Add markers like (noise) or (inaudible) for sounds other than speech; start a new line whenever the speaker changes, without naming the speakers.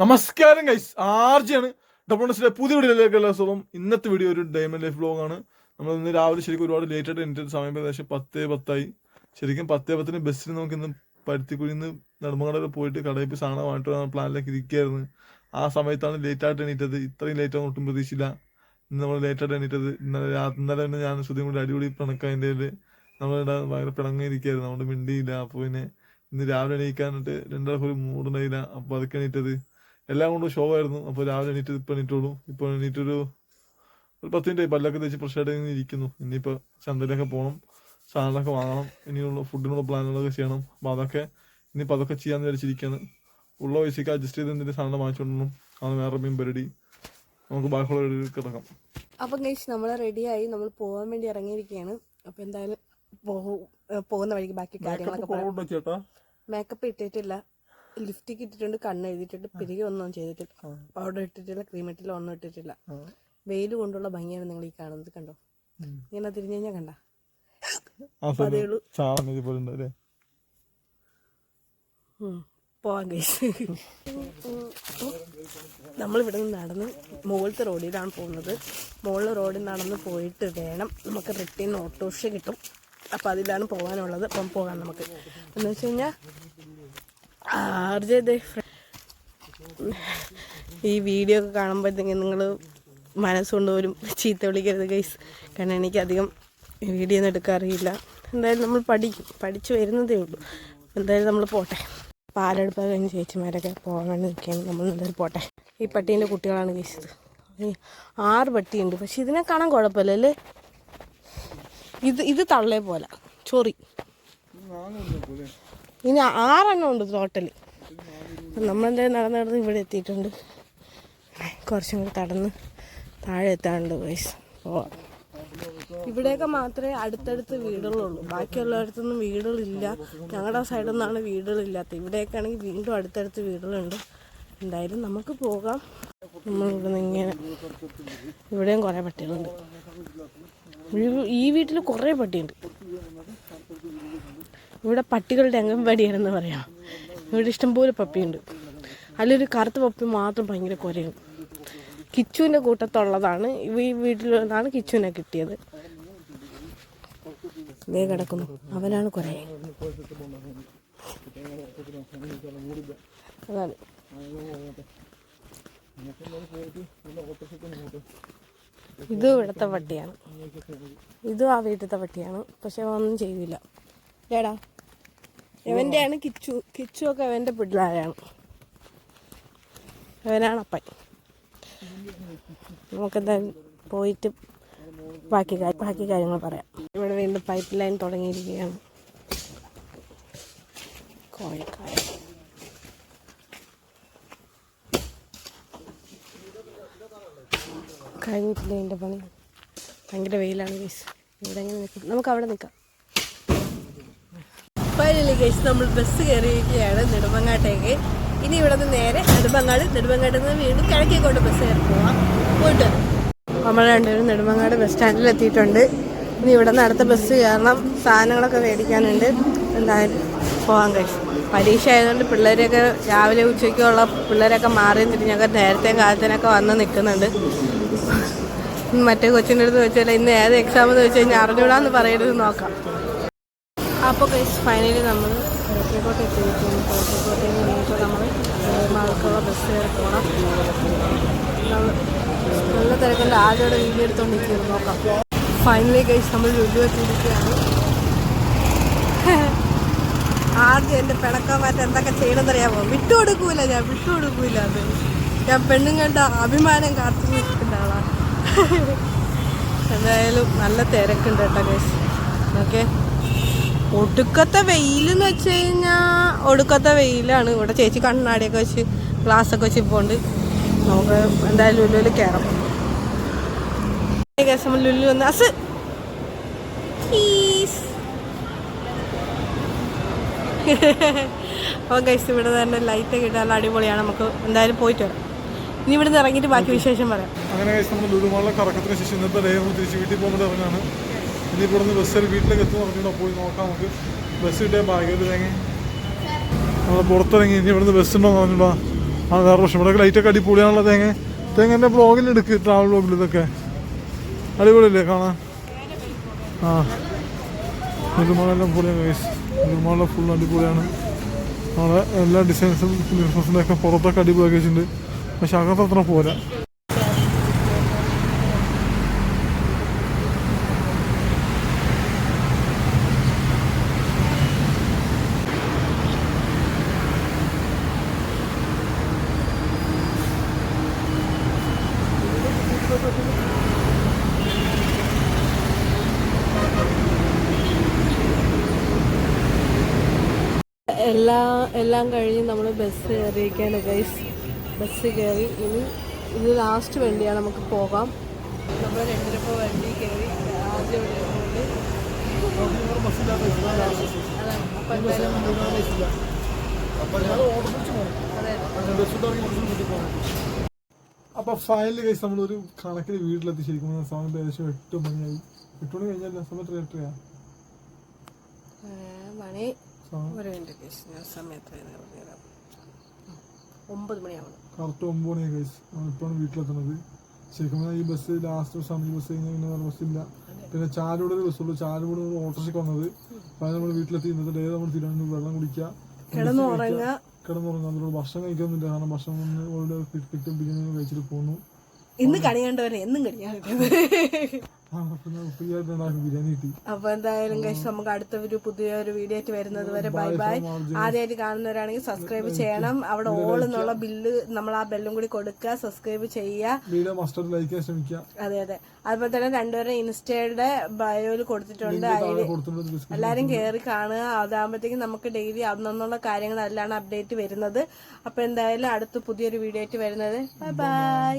നമസ്കാരം ഗൈസ് ആർജിയാണ്. ഡബോണസിലെ പുതിയ വീഡിയോയിലേക്ക് എല്ലാ ഇന്നത്തെ വീഡിയോ ഒരു ഡയമണ്ട് ലൈഫ് ബ്ലോഗ് ആണ്. നമ്മൾ ഇന്ന് രാവിലെ ശരിക്കും ഒരുപാട് ലേറ്റ് ആയിട്ട് എനിക്ക് സമയം ഏകദേശം പത്തേ പത്തായി. ശരിക്കും പത്തേ പത്തിന് ബസ്സിന് നമുക്ക് ഇന്ന് പരുത്തിക്കുഴി നിന്ന് പോയിട്ട് കടയിൽ പോയി സാധനം വാങ്ങിട്ട് വരാൻ പ്ലാനിലേക്ക് ഇരിക്കുകയായിരുന്നു. ആ സമയത്താണ് ലേറ്റ് ആയിട്ട് എണീറ്റത്. ഇത്രയും ലേറ്റ് ആവും ഒട്ടും പ്രതീക്ഷയില്ല. ഇന്ന് നമ്മൾ ലേറ്റ് ആയിട്ട് എണീറ്റത്. ഇന്നലെ ഇന്നലെ തന്നെ ഞാൻ ശ്രുതിയും കൂടി അടിപൊളി പിണക്കതിന്റെ നമ്മളിവിടെ ഭയങ്കര പിണങ്ങിയിരിക്കുകയായിരുന്നു അതുകൊണ്ട് മിണ്ടിയില്ല. അപ്പോൾ പിന്നെ ഇന്ന് രാവിലെ എണീക്കാനിട്ട് രണ്ടാൾക്കൊരു മൂടുണ്ടായില്ല അപ്പോൾ അതൊക്കെ എണീറ്റത്. എല്ലാം കൊണ്ടും ഷോ ആയിരുന്നു. അപ്പോൾ രാവിലെ എണീറ്റ് ഇപ്പം എണീറ്റോളൂ ഇപ്പോൾ എണീറ്റൊരു ഒരു പത്ത് മിനിറ്റ് പല്ലൊക്കെ തേച്ച് ഫ്രഷായിട്ട് ഇങ്ങനെ ഇരിക്കുന്നു. ഇനിയിപ്പോൾ ചന്തയിലൊക്കെ പോകണം സാധനങ്ങളൊക്കെ വാങ്ങണം. ഇനിയുള്ള ഫുഡിനുള്ള പ്ലാനുകളൊക്കെ ചെയ്യണം. അപ്പോൾ അതൊക്കെ ഇനിയിപ്പോൾ അതൊക്കെ ചെയ്യാന്ന് വിചാരിച്ചിരിക്കുകയാണ് ഉള്ള പൈസയ്ക്ക് അഡ്ജസ്റ്റ് ചെയ്ത് എന്തിന്റെ സാധനം വാങ്ങിച്ചുകൊണ്ടു അത് വേറെ മീൻ പരിപാടി. നമുക്ക് ബാക്കിയുള്ള കിടക്കാം.
അപ്പം കഴിച്ച് നമ്മൾ റെഡിയായി നമ്മൾ പോകാൻ വേണ്ടി ഇറങ്ങിയിരിക്കുകയാണ് അപ്പം എന്തായാലും പോകുന്ന വഴിക്ക് ബാക്കി കാര്യങ്ങളൊക്കെ
ചേട്ടാ?
മേക്കപ്പ് ഇട്ടിട്ടില്ല. ലിഫ്റ്റിക്ക് ഇട്ടിട്ടുണ്ട് കണ്ണ് എഴുതിയിട്ടുണ്ട് പിരികെ ഒന്നും ചെയ്തിട്ടില്ല. പൗഡർ ഇട്ടിട്ടില്ല ക്രീം ഇട്ടില്ല ഒന്നും ഇട്ടിട്ടില്ല. വെയിൽ കൊണ്ടുള്ള ഭംഗിയാണ് നിങ്ങൾ ഈ കാണുന്നത് കണ്ടോ? ഇങ്ങനെ തിരിഞ്ഞു കഴിഞ്ഞാൽ കണ്ട? പോവാൻ കഴിച്ച് നമ്മളിവിടെ നിന്ന് നടന്ന് മുകളിലത്തെ റോഡിലാണ് പോകുന്നത്. മുകളിലെ റോഡിൽ നടന്ന് പോയിട്ട് വേണം നമുക്ക് റിട്ടേൺ ഓട്ടോറിക്ഷ കിട്ടും. അപ്പം അതിലാണ് പോകാനുള്ളത്. അപ്പം പോകാം നമുക്ക്. എന്ന് വെച്ച് കഴിഞ്ഞാൽ ഈ വീഡിയോ ഒക്കെ കാണുമ്പോഴത്തേക്കും നിങ്ങൾ മനസ്സുകൊണ്ട് പോലും ചീത്ത വിളിക്കരുത് ഗൈസ് കാരണം എനിക്കധികം വീഡിയോ ഒന്നും എടുക്കാൻ അറിയില്ല. എന്തായാലും നമ്മൾ പഠിക്കും പഠിച്ചു വരുന്നതേ ഉള്ളൂ. എന്തായാലും നമ്മൾ പോട്ടെ. പാലെടുപ്പ് കഴിഞ്ഞ് ചേച്ചിമാരൊക്കെ പോകാൻ വേണ്ടി നിൽക്കുകയാണ്. നമ്മൾ എന്തായാലും പോട്ടെ. ഈ പട്ടീന്റെ കുട്ടികളാണ് ഗൈസ് ആറ് പട്ടിയുണ്ട്. പക്ഷെ ഇതിനെ കാണാൻ കുഴപ്പമില്ല അല്ലേ? ഇത് ഇത് തള്ളേ പോലെ. ചൊറി ഇനി ആറെണ്ണം ഉണ്ട് ടോട്ടൽ നമ്മളെന്തായാലും നടന്ന് നടന്ന് ഇവിടെ എത്തിയിട്ടുണ്ട്. കുറച്ചും കൂടി തടന്ന് താഴെ എത്താനുണ്ട് വയസ്സ് പോവാം ഇവിടെയൊക്കെ മാത്രമേ അടുത്തടുത്ത് വീടുകളുള്ളൂ. ബാക്കിയുള്ളയിടത്തൊന്നും വീടുകളില്ല. ഞങ്ങളുടെ സൈഡിൽ നിന്നാണ് വീടുകളില്ലാത്തത് ഇവിടെയൊക്കെ ആണെങ്കിൽ വീണ്ടും അടുത്തടുത്ത് വീടുകളുണ്ട്. എന്തായാലും നമുക്ക് പോകാം. നമ്മളിവിടെ നിന്ന് ഇങ്ങനെ ഇവിടെയും കുറേ പട്ടികളുണ്ട്. ഈ വീട്ടിൽ കുറേ പട്ടിയുണ്ട്. ഇവിടെ പട്ടികളുടെ അംഗൻവാടിയാണെന്ന് പറയാം. ഇവിടെ ഇഷ്ടംപോലെ പപ്പിയുണ്ട്. അതിലൊരു കറുത്ത പപ്പി മാത്രം ഭയങ്കര കുരയും. കിച്ചുവിന്റെ കൂട്ടത്തുള്ളതാണ്. ഈ വീട്ടിൽ നിന്നാണ് കിച്ചുവിനെ കിട്ടിയത്. ദേ കിടക്കുന്നു. അവനാണ് കുറെ ഇതും ഇവിടുത്തെ പട്ടിയാണ്. ഇതും ആ വീട്ടിലത്തെ പട്ടിയാണ്. പക്ഷെ ഒന്നും ചെയ്തില്ല. ഏടാ എവന്റെയാണ് കിച്ചു കിച്ചു ഒക്കെ അവന്റെ പിള്ളേരാണ്? അവനാണ് അപ്പൻ? നമുക്കെന്തായാലും പോയിട്ട് ബാക്കി ബാക്കി കാര്യങ്ങൾ പറയാം. ഇവിടെ വീണ്ടും പൈപ്പ് ലൈൻ തുടങ്ങിയിരിക്കുകയാണ്. കോഴിക്കാട് കഴിഞ്ഞിട്ടില്ല എന്റെ പണി? ഭയങ്കര വെയിലാണ് ഗൈസ് ഇവിടെ എങ്ങനെ നിൽക്കും? നമുക്ക് അവിടെ നിൽക്കാം. ഫൈനലി ഗൈസ് നമ്മൾ ബസ് കയറിയിരിക്കുകയാണ് നെടുമങ്ങാട്ടേക്ക് ഇനി ഇവിടെ നിന്ന് നേരെ നെടുമങ്ങാട് നെടുമ്പങ്ങാട്ടിൽ നിന്ന് വീണ്ടും കിഴക്കേക്കോട്ട് ബസ് കയറി പോവാം. പോയിട്ട് നമ്മൾ രണ്ടുപേരും നെടുമങ്ങാട് ബസ് സ്റ്റാൻഡിൽ എത്തിയിട്ടുണ്ട്. ഇനി ഇവിടെ നിന്ന് അടുത്ത ബസ് കയറണം. സാധനങ്ങളൊക്കെ മേടിക്കാനുണ്ട്. എന്തായാലും പോകാൻ കഴിച്ചു പരീക്ഷ ആയതുകൊണ്ട് പിള്ളേരെയൊക്കെ രാവിലെ ഉച്ചയ്ക്കുള്ള പിള്ളേരൊക്കെ മാറി തിരിഞ്ഞൊക്കെ നേരത്തെ കാലത്തിനൊക്കെ വന്ന് നിൽക്കുന്നുണ്ട്. മറ്റേ കൊച്ചിന്റെ അടുത്ത് ചോദിച്ചാൽ ഇന്ന് ഏത് എക്സാം എന്ന് വെച്ച് കഴിഞ്ഞാൽ അറിഞ്ഞൂടാന്ന് പറയരുത് നോക്കാം. അപ്പോൾ കഴിച്ച് ഫൈനലി നമ്മൾ കിഴക്കേക്കോട്ട് എത്തിയിരിക്കുന്നു. കിഴക്കേക്കോട്ടയിൽ ഇനിയിപ്പോൾ നമ്മൾ മാർക്കുള്ള ബസ് കയറി പോകണം നല്ല തിരക്കുണ്ട്. ആദ്യയുടെ വീഡിയോ എടുത്തുകൊണ്ടിരിക്കുന്നു നോക്കാം. ഫൈനലി കഴിച്ച് നമ്മൾ വീഡിയോ എത്തിയിരിക്കുകയാണ്. (laughs) ആദ്യം എന്റെ പിണക്കാൻ മാറ്റം എന്തൊക്കെ ചെയ്യണമെന്നറിയാമോ വിട്ടുകൊടുക്കൂല ഞാൻ വിട്ടുകൊടുക്കൂല അത്. ഞാൻ പെണ്ണുങ്ങളുടെ അഭിമാനം കാത്തു നിൽക്കുന്ന ആളാണ് (laughs) എന്തായാലും നല്ല തിരക്കുണ്ട് കേട്ടോ കേസ് ഓക്കെ ഒടുക്കത്തെ വെയിലെന്ന് വെച്ച് കഴിഞ്ഞാൽ ഒടുക്കത്തെ വെയിലാണ്. ഇവിടെ ചേച്ചി കണ്ണാടിയൊക്കെ വെച്ച് ഗ്ലാസ്സൊക്കെ വെച്ച് പോണ്ട് നമുക്ക് എന്തായാലും ലുലുവിൽ കയറാം കേസം ലുലു വന്ന് അസ്. അപ്പോൾ ഗൈസ് ഇവിടെ തന്നെ ലൈറ്റ് കിട്ടാൻ അടിപൊളിയാണ്. നമുക്ക് എന്തായാലും പോയിട്ട് വരാം. ഇനി ഇവിടെ നിന്ന് ഇറങ്ങിയിട്ട് ബാക്കി വിശേഷം പറയാം.
അങ്ങനെ നമ്മൾ ലുലുമാളിലെ കറക്കത്തിന് ശേഷം ഇന്നത്തെ ലേ തിരിച്ച് വീട്ടിൽ പോകുന്നത് ഇറങ്ങാണ്. ഇനിയിപ്പോൾ ഇവിടെ നിന്ന് ബസ്സിൽ വീട്ടിലേക്ക് എത്തുന്ന പറഞ്ഞിട്ട് പോയി നോക്കാം നമുക്ക്. ബസ് കിട്ടിയ ഭാഗ്യം തേങ്ങ നമ്മൾ പുറത്തിറങ്ങി. ഇനി ഇവിടുന്ന് ബസ് ഉണ്ടോ എന്ന് ആ വേറെ പ്രശ്നം. ഇവിടെ ലൈറ്റൊക്കെ അടിപൊളിയാണല്ലോ തേങ്ങ. തേങ്ങന്റെ ബ്ലോഗിൽ എടുക്ക് ട്രാവൽ ബ്ലോഗിൽ ഇതൊക്കെ. അടിപൊളിയല്ലേ കാണാൻ? ആ. നെടുമാളെല്ലാം പൊളിയാണ് ഗൈസ് നെടുമാളെ ഫുൾ അടിപൊളിയാണ്. നമ്മളെ എല്ലാ ഡിസൈൻസും ഡിസൈൻസിന്റെയൊക്കെ പുറത്തൊക്കെ അടിപൊളിയാക്കി വെച്ചിട്ടുണ്ട്. പക്ഷെ അകത്തത്ര പോരാ.
എല്ലാ എല്ലാം കഴിഞ്ഞ് നമ്മൾ ബസ് കയറിയിരിക്കുകയാണ് ഗൈസ് ബസ് കയറി. ഇനി ഇത് ലാസ്റ്റ് വണ്ടിയാണ് നമുക്ക് പോകാം. നമ്മൾ രണ്ടിനിപ്പോൾ വണ്ടി കയറി ആദ്യം അപ്പം
ഫൈനലി കഴിച്ച് നമ്മളൊരു കണക്കിന് വീട്ടിലെത്തി. ശരിക്കും സമയം ഏകദേശം എട്ട് മണിയായി. എട്ട് മണി കഴിഞ്ഞാൽ സമയത്ത് എട്ടരയാ?
മണി ഒരു സമയത്ത് പറഞ്ഞുതരാം ഒമ്പത് മണിയാവണം.
കറക്റ്റ് ഒമ്പത് മണിയായി കഴിച്ച് വീട്ടിലെത്തുന്നത്. ശരിക്കും ഈ ബസ് ലാസ്റ്റ് ഈ ബസ് കഴിഞ്ഞാൽ പിന്നെ വേറെ ബസ്സില്ല പിന്നെ ചാലൂടെ ഒരു ബസ്സുള്ളൂ ചാലൂടെ ഒരു ഓട്ടോറിക്ഷയ്ക്ക് വന്നത്. അപ്പോൾ നമ്മൾ വീട്ടിലെത്തി ഇന്നത്തെ ഡേ നമ്മൾ തിരുവനന്തപുരം വെള്ളം കുടിക്കുക.
കിടന്നുറങ്ങുക.
അതിലൂടെ ഭക്ഷണം കഴിക്കുന്നില്ല കാരണം ഭക്ഷണം ഒന്ന് ഓൾറെഡി കിട്ടും ബിരിയാണി കഴിച്ചിട്ട് പോന്നു.
ഇന്ന് കണി എന്നും കണിയാണ് അപ്പൊ എന്തായാലും കഴിച്ച് നമുക്ക് അടുത്ത ഒരു പുതിയ ഒരു വീഡിയോ ആയിട്ട് വരുന്നത് വരെ ബൈ ബൈ ആദ്യമായിട്ട് കാണുന്നവരാണെങ്കിൽ സബ്സ്ക്രൈബ് ചെയ്യണം. അവിടെ ഓൾ എന്നുള്ള ബില്ല് നമ്മൾ ആ ബെല്ലും കൂടി കൊടുക്കുക സബ്സ്ക്രൈബ് ചെയ്യുക. അതെ അതെ. അതുപോലെ തന്നെ രണ്ടുപേരും ഇൻസ്റ്റയുടെ ബയോയിൽ കൊടുത്തിട്ടുണ്ട്. എല്ലാരും കയറി കാണുക. അതാകുമ്പോഴത്തേക്കും നമുക്ക് ഡെയിലി അന്നുള്ള കാര്യങ്ങളെല്ലാം അപ്ഡേറ്റ് വരുന്നത്. അപ്പൊ എന്തായാലും അടുത്ത പുതിയൊരു വീഡിയോ ആയിട്ട് വരുന്നത്. Bye bye